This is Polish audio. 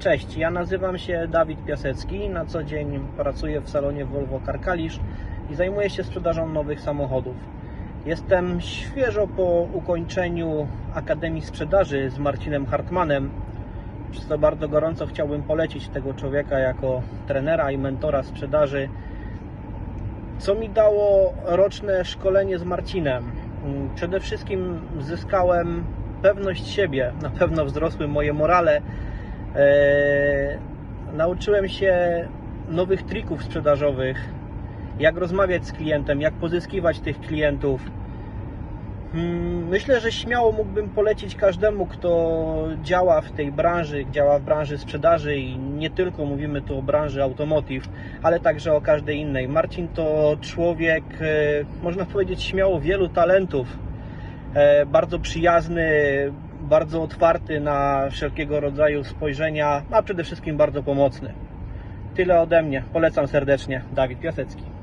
Cześć, ja nazywam się Dawid Piasecki. Na co dzień pracuję w salonie Volvo Car Kalisz i zajmuję się sprzedażą nowych samochodów. Jestem świeżo po ukończeniu Akademii Sprzedaży z Marcinem Hartmanem. Przez to bardzo gorąco chciałbym polecić tego człowieka jako trenera i mentora sprzedaży. Co mi dało roczne szkolenie z Marcinem? Przede wszystkim zyskałem pewność siebie, na pewno wzrosły moje morale. Eee, nauczyłem się nowych trików sprzedażowych, jak rozmawiać z klientem, jak pozyskiwać tych klientów. Mm, Myślę, że śmiało mógłbym polecić każdemu, kto działa w tej branży, działa w branży sprzedaży i nie tylko mówimy tu o branży automotive, ale także o każdej innej. Marcin to człowiek, e, można powiedzieć śmiało, wielu talentów. E, Bardzo przyjazny, bardzo otwarty na wszelkiego rodzaju spojrzenia, a przede wszystkim bardzo pomocny. Tyle ode mnie. Polecam serdecznie. Dawid Piasecki.